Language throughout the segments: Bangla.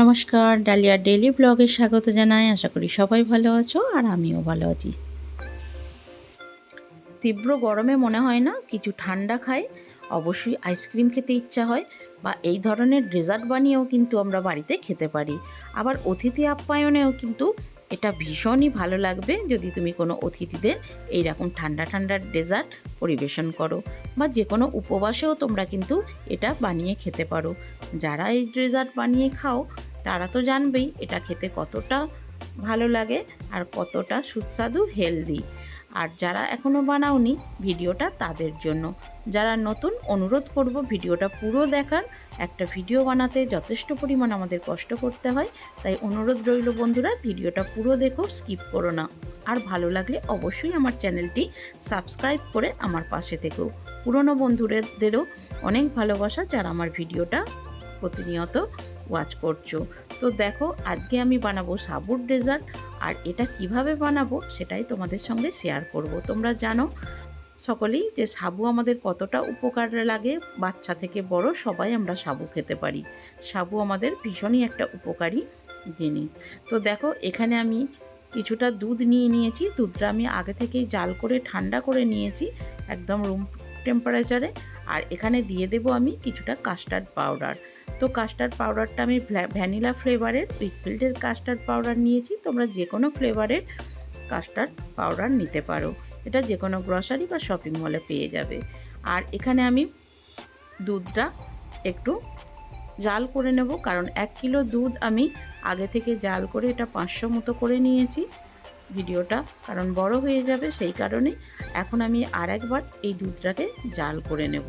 নমস্কার, ডালিয়া ডেলি ব্লগে স্বাগত জানাই। আশা করি সবাই ভালো আছো আর আমিও ভালো আছি। তীব্র গরমে মনে হয় না কিছু ঠান্ডা খাই। অবশ্যই আইসক্রিম খেতে ইচ্ছা হয় বা এই ধরনের ডেজার্ট বানিয়েও কিন্তু আমরা বাড়িতে খেতে পারি। আবার অতিথি আপ্যায়নেও কিন্তু এটা ভীষণই ভালো লাগবে যদি তুমি কোনো অতিথিদের এইরকম ঠান্ডা ঠান্ডা ডেজার্ট পরিবেশন করো বা যে কোনো উপবাসেও তোমরা কিন্তু এটা বানিয়ে খেতে পারো। যারা এই ডেজার্ট বানিয়ে খাও তারা তো জানবেই এটা খেতে কতটা ভালো লাগে আর কতটা সুস্বাদু হেলদি আর যারা এখনও বানাওনি ভিডিওটা তাদের জন্য। যারা নতুন, অনুরোধ করব ভিডিওটা পুরো দেখার। একটা ভিডিও বানাতে যথেষ্ট পরিমাণ আমাদের কষ্ট করতে হয়, তাই অনুরোধ রইল বন্ধুরা, ভিডিওটা পুরো দেখো স্কিপ করো না। আর ভালো লাগলে অবশ্যই আমার চ্যানেলটি সাবস্ক্রাইব করে আমার পাশে থেকেও পুরনো বন্ধুদেরও অনেক ভালোবাসা যারা আমার ভিডিওটা প্রতিনিয়ত ওয়াচ করছ। তো দেখো, আজকে আমি বানাবো সাবুর ডেজার্ট আর এটা কীভাবে বানাবো সেটাই তোমাদের সঙ্গে শেয়ার করব। তোমরা জানো, সকলেই যে সাবু আমাদের কতটা উপকার লাগে, বাচ্চা থেকে বড় সবাই আমরা সাবু খেতে পারি। সাবু আমাদের ভীষণই একটা উপকারী জিনিস। তো দেখো, এখানে আমি কিছুটা দুধ নিয়ে নিয়েছি। দুধটা আমি আগে থেকেই জাল করে, ঠান্ডা করে নিয়েছি একদম রুম টেম্পারেচারে আর এখানে দিয়ে দেব আমি কিছুটা কাস্টার্ড পাউডার তো কাস্টার্ড পাউডারটা আমি ভ্যানিলা ফ্লেভারের উইকফিল্ডের কাস্টার্ড পাউডার নিয়েছি। তোমরা যে কোনো ফ্লেভারের কাস্টার্ড পাউডার নিতে পারো। এটা যে কোনো গ্রসারি বা শপিং মলে পেয়ে যাবে। আর এখানে আমি দুধটা একটু জাল করে নেব, কারণ এক কিলো দুধ আমি আগে থেকে জাল করে এটা পাঁচশো মতো করে নিয়েছি ভিডিওটা, কারণ বড় হয়ে যাবে সেই কারণে। এখন আমি আর একবার এই দুধটাকে জাল করে নেব।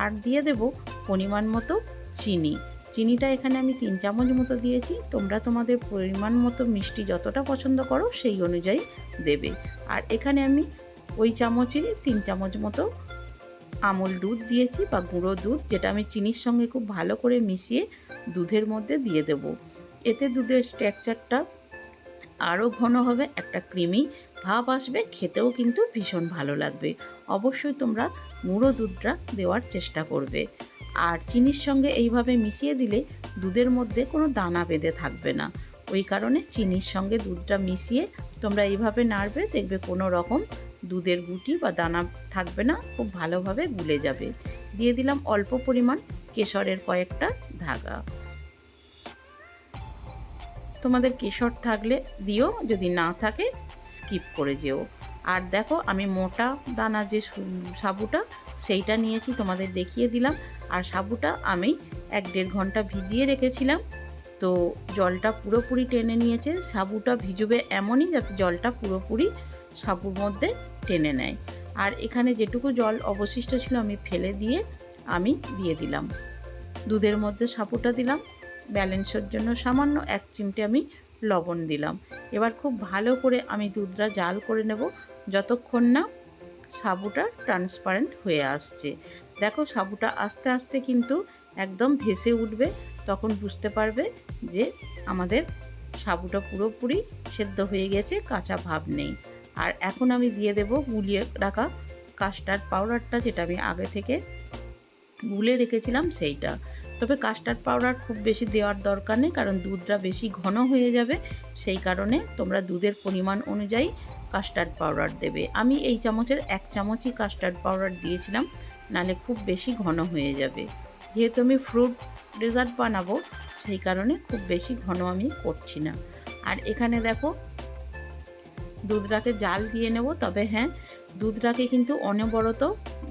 আর দিয়ে দেব পরিমাণ মতো চিনি। চিনিটা এখানে আমি তিন চামচ মতো দিয়েছি। তোমরা তোমাদের পরিমাণ মতো মিষ্টি যতটা পছন্দ করো সেই অনুযায়ী দেবে। আর এখানে আমি ওই চামচেরই তিন চামচ মতো আমল দুধ দিয়েছি বা গুঁড়ো দুধ, যেটা আমি চিনির সঙ্গে খুব ভালো করে মিশিয়ে দুধের মধ্যে দিয়ে দেব। এতে দুধের স্ট্রাকচারটা আরও ঘন হবে, একটা ক্রিমি ভাব আসবে, খেতেও কিন্তু ভীষণ ভালো লাগবে। অবশ্যই তোমরা গুঁড়ো দুধটা দেওয়ার চেষ্টা করবে। আর চিনির সঙ্গে এইভাবে মিশিয়ে দিলে দুধের মধ্যে কোনো দানা বেঁধে থাকবে না। ওই কারণে চিনির সঙ্গে দুধটা মিশিয়ে তোমরা এইভাবে নাড়বে, দেখবে কোনো রকম দুধের গুটি বা দানা থাকবে না, খুব ভালোভাবে গুলে যাবে। দিয়ে দিলাম অল্প পরিমাণ কেশরের কয়েকটা ধাগা। তোমাদের কেশর থাকলে দিও, যদি না থাকে, স্কিপ করে যেও। আর দেখো আমি মোটা দানা যে সাবুটা, সেইটা নিয়েছি, তোমাদের দেখিয়ে দিলাম। আর সাবুটা আমি এক দেড় ঘণ্টা ভিজিয়ে রেখেছিলাম। তো জলটা পুরোপুরি টেনে নিয়েছে। সাবুটা ভিজবে এমনই যাতে জলটা পুরোপুরি সাবুর মধ্যে টেনে নেয়। আর এখানে যেটুকু জল অবশিষ্ট ছিল, আমি ফেলে দিয়ে আমি দিয়ে দিলাম। দুধের মধ্যে সাবুটা দিলাম। ব্যালেন্সের জন্য সামান্য এক চিমটে আমি লবণ দিলাম। এবার খুব ভালো করে আমি দুধটা জাল করে নেব। যতক্ষণ না সাবুটা ট্রান্সপারেন্ট হয়ে আসছে। দেখো, সাবুটা আস্তে আস্তে কিন্তু একদম ভেসে উঠবে, তখন বুঝতে পারবে যে আমাদের সাবুটা পুরোপুরি সেদ্ধ হয়ে গেছে, কাঁচা ভাব নেই। আর এখন আমি দিয়ে দেব, গুলিয়ে রাখা কাস্টার্ড পাউডারটা যেটা আমি আগে থেকে গুলে রেখেছিলাম সেইটা। তবে কাস্টার্ড পাউডার খুব বেশি দেওয়ার দরকার নেই, কারণ দুধটা বেশি ঘন হয়ে যাবে, সেই কারণে তোমরা দুধের পরিমাণ অনুযায়ী কাস্টার্ড পাউডার দেবে। আমি এই চামচের এক চামচই কাস্টার্ড পাউডার দিয়েছিলাম, নালে খুব বেশি ঘন হয়ে যাবে। যেহেতু আমি ফ্রুট ডেজার্ট বানাবো, সেই কারণে খুব বেশি ঘন আমি করছি না। আর এখানে দেখো, দুধটাকে জাল দিয়ে নেব, তবে হ্যাঁ দুধটাকে কিন্তু অনবরত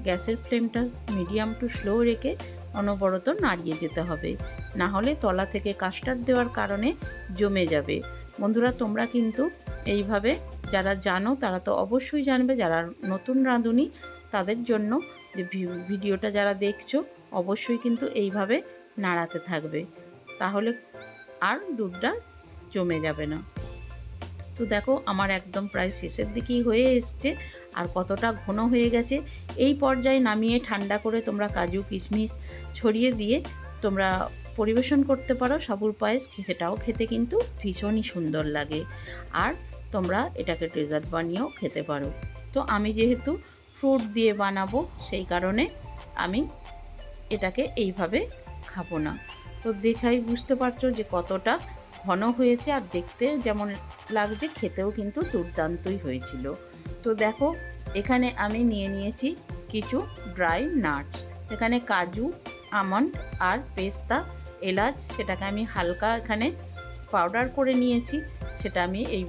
গ্যাসের ফ্লেমটা মিডিয়াম টু স্লো রেখে অনবরত নাড়িয়ে যেতে হবে। না হলে তলা থেকে কাস্টার্ড দেওয়ার কারণে জমে যাবে। বন্ধুরা, তোমরা কিন্তু এইভাবে যারা জানো তারা তো অবশ্যই জানবে, যারা নতুন রাঁধুনি তাদের জন্য যে ভিডিওটা যারা দেখছ অবশ্যই কিন্তু এইভাবে নাড়াতে থাকবে। তাহলে আর দুধটা জমে যাবে না। তো দেখো আমার একদম প্রায় শেষের দিকেই হয়ে এসছে। আর কতটা ঘন হয়ে গেছে, এই পর্যায়ে নামিয়ে ঠান্ডা করে তোমরা কাজু, কিশমিশ ছড়িয়ে দিয়ে তোমরা পরিবেশন করতে পারো। সাবুর পায়েস, সেটাও খেতে কিন্তু ভীষণই সুন্দর লাগে। আর তোমরা এটাকে ডেজার্ট বানিয়েও খেতে পারো। তো আমি যেহেতু ফ্রুট দিয়ে বানাবো, সেই কারণে আমি এটাকে এইভাবে খাব না। তো দেখাই, বুঝতে পারছ যে কতটা ঘন হয়েছে আর দেখতে যেমন লাগছে, খেতেও কিন্তু দুর্দান্তই হয়েছিল। তো দেখো, এখানে আমি নিয়ে নিয়েছি কিছু ড্রাই নাটস এখানে কাজু, আমন্ড আর পেস্তা, এলাচ, সেটাকে আমি হালকা এখানে পাউডার করে নিয়েছি। সেটা আমি এই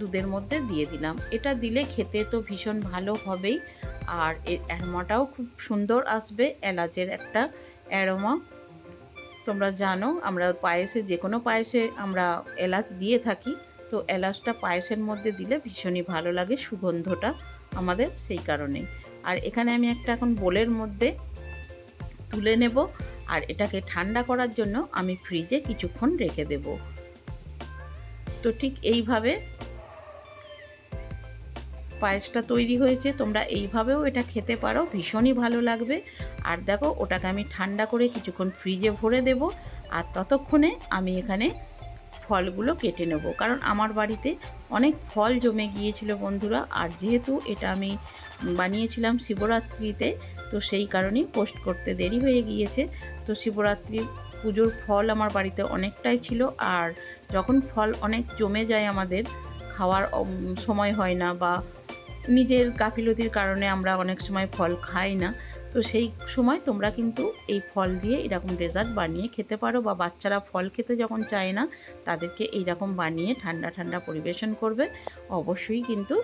দুধের মধ্যে দিয়ে দিলাম। এটা দিলে খেতে তো ভীষণ ভালো হবেই। আর এর অ্যারোমাটাও খুব সুন্দর আসবে, এলাচের একটা অ্যারোমা। তোমরা জানো, আমরা পায়েসে যে কোনো পায়েসে আমরা এলাচ দিয়ে থাকি, তো এলাচটা পায়েসের মধ্যে দিলে ভীষণই ভালো লাগে সুগন্ধটা আমাদের সেই কারণেই। আর এখানে আমি একটা এখন বোলের মধ্যে তুলে নেব, আর এটাকে ঠান্ডা করার জন্য আমি ফ্রিজে কিছুক্ষণ রেখে দেব। তো ঠিক এইভাবে পায়েসটা তৈরি হয়েছে, তোমরা এইভাবেও এটা খেতে পারো, ভীষণই ভালো লাগবে। আর দেখো, ওটাকে আমি ঠান্ডা করে কিছুক্ষণ ফ্রিজে ভরে দেব, আর ততক্ষণে আমি এখানে ফলগুলো কেটে নেব। কারণ আমার বাড়িতে অনেক ফল জমে গিয়েছিল বন্ধুরা, আর যেহেতু এটা আমি বানিয়েছিলাম শিবরাত্রিতে, তো সেই কারণেই পোস্ট করতে দেরি হয়ে গিয়েছে। তো শিবরাত্রি পুজোর ফল আমার বাড়িতে অনেকটাই ছিল, আর যখন ফল অনেক জমে যায় আমাদের, খাওয়ার সময় হয় না বা নিজের গাফিলতির কারণে আমরা অনেক সময় ফল খাই না। তো সেই সময় তোমরা কিন্তু এই ফল দিয়ে এরকম ডেজার্ট বানিয়ে খেতে পারো বা বাচ্চারা ফল খেতে যখন চায় না, তাদেরকে এইরকম বানিয়ে ঠান্ডা ঠান্ডা পরিবেশন করবে, অবশ্যই কিন্তু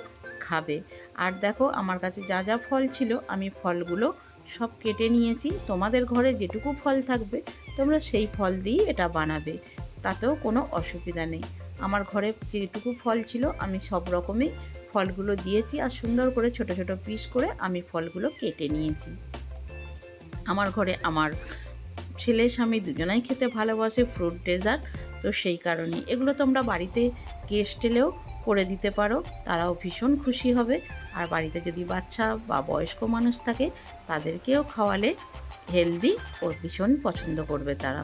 খাবে। আর দেখো, আমার কাছে যা যা ফল ছিল, আমি ফলগুলো সব কেটে নিয়েছি। তোমাদের ঘরে যেটুকু ফল থাকবে, তোমরা সেই ফল দিয়ে এটা বানাবে। তাতেও কোনো অসুবিধা নেই। আমার ঘরে যেটুকু ফল ছিল, আমি সব রকমই ফলগুলো দিয়েছি আর সুন্দর করে ছোট ছোট পিস করে আমি ফলগুলো কেটে নিয়েছি। আমার ঘরে আমার ছেলে স্বামী দুজনাই খেতে ভালোবাসে ফ্রুট ডেজার্ট তো সেই কারণেই। এগুলো তোমরা বাড়িতে গেস্ট এলেও করে দিতে পারো, তারাও ভীষণ খুশি হবে। আর বাড়িতে যদি বাচ্চা বা বয়স্ক মানুষ থাকে, তাদেরকেও খাওয়ালে হেলদি ও ভীষণ পছন্দ করবে তারা।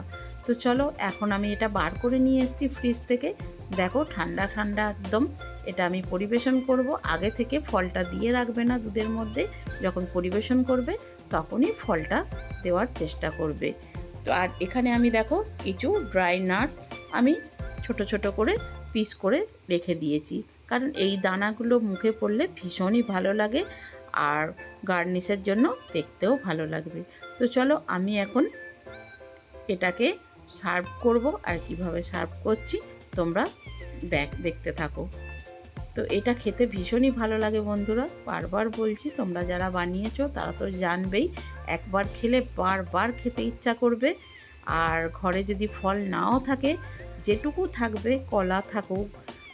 তো চলো, এখন আমি এটা বার করে নিয়ে এসেছি ফ্রিজ থেকে। দেখো, ঠান্ডা ঠান্ডা একদম। এটা আমি পরিবেশন করব। আগে থেকে ফলটা দিয়ে রাখবে না দুধের মধ্যে। যখন পরিবেশন করবে, তখনই ফলটা দেওয়ার চেষ্টা করবে। তো আর এখানে আমি দেখো, কিছু ড্রাই নাট আমি ছোট ছোট করে পিস করে রেখে দিয়েছি। কারণ এই দানাগুলো মুখে পড়লে ভীষণই ভালো লাগে আর গার্নিশের জন্য দেখতেও ভালো লাগবে। তো চলো, আমি এখন এটাকে সার্ভ করব আর কীভাবে সার্ভ করছি তোমরা দেখ, দেখতে থাকো। তো এটা খেতে ভীষণই ভালো লাগে বন্ধুরা। বারবার বলছি, তোমরা যারা বানিয়েছো তারা তো জানবেই, একবার খেলে বারবার খেতে ইচ্ছা করবে। আর ঘরে যদি ফল নাও থাকে, যেটুকু থাকবে কলা থাকুক,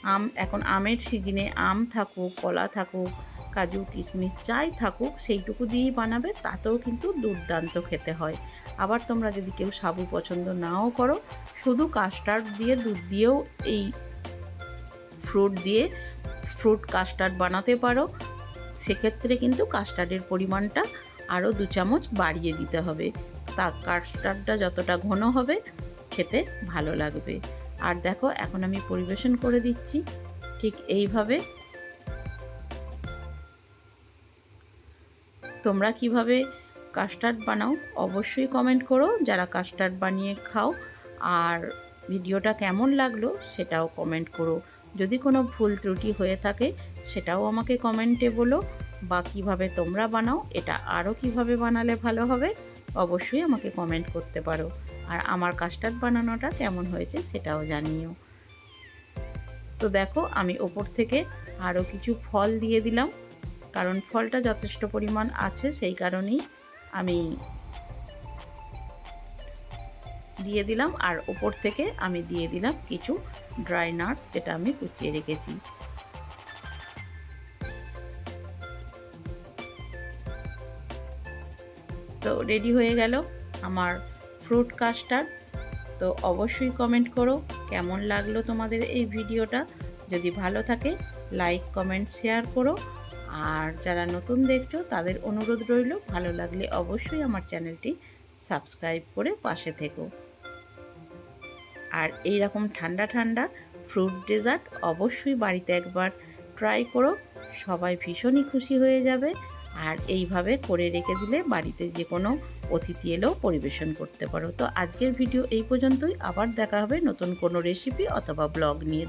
আম, এখন আমের সিজনে আম থাকুক, কলা থাকুক কাজু কিশমিশ যাই থাকুক, সেইটুকু দিয়েই বানাবে, তাতেও কিন্তু দুর্দান্ত খেতে হয়। আবার তোমরা যদি কেউ সাবু পছন্দ নাও করো, শুধু কাস্টার্ড দিয়ে, দুধ দিয়েও এই ফ্রুট দিয়ে ফ্রুট কাস্টার্ড বানাতে পারো। সেক্ষেত্রে কিন্তু কাস্টার্ডের পরিমাণটা আরও দু চামচ বাড়িয়ে দিতে হবে। তা কাস্টার্ডটা যতটা ঘন হবে, খেতে ভালো লাগবে। আর দেখো, এখন আমি পরিবেশন করে দিচ্ছি। ঠিক এইভাবে তোমরা কীভাবে কাস্টার্ড বানাও অবশ্যই কমেন্ট করো। যারা কাস্টার্ড বানিয়ে খাও আর ভিডিওটা কেমন লাগল সেটাও কমেন্ট করো। যদি কোনো ভুল ত্রুটি হয়ে থাকে সেটাও আমাকে কমেন্টে বলো। বা কীভাবে তোমরা বানাও, এটা আরও কীভাবে বানালে ভালো হবে অবশ্যই আমাকে কমেন্ট করতে পারো। আর আমার কাস্টার্ড বানানোটা কেমন হয়েছে সেটাও জানিও। তো দেখো আমি ওপর থেকে আরও কিছু ফল দিয়ে দিলাম। কারণ ফলটা যথেষ্ট পরিমাণ আছে, সেই কারণেই আমি দিয়ে দিলাম। আর ওপর থেকে আমি দিয়ে দিলাম কিছু ড্রাই নাট, যেটা আমি কুচিয়ে রেখেছি। তো রেডি হয়ে গেল আমার ফ্রুট কাস্টার্ড। তো অবশ্যই কমেন্ট করো কেমন লাগল তোমাদের এই ভিডিওটা। যদি ভালো থাকে, লাইক, কমেন্ট, শেয়ার করো। আর যারা নতুন দেখছ, তাদের অনুরোধ রইল, ভালো লাগলে অবশ্যই আমার চ্যানেলটি সাবস্ক্রাইব করে পাশে থেকো। আর এই রকম ঠান্ডা ঠান্ডা ফ্রুট ডেজার্ট অবশ্যই বাড়িতে একবার ট্রাই করো, সবাই ভীষণই খুশি হয়ে যাবে। আর এইভাবে করে রেখে দিলে বাড়িতে যে কোনো অতিথি এলেও পরিবেশন করতে পারো। তো আজকের ভিডিও এই পর্যন্তই, আবার দেখা হবে নতুন কোনো রেসিপি অথবা ব্লগ নিয়ে।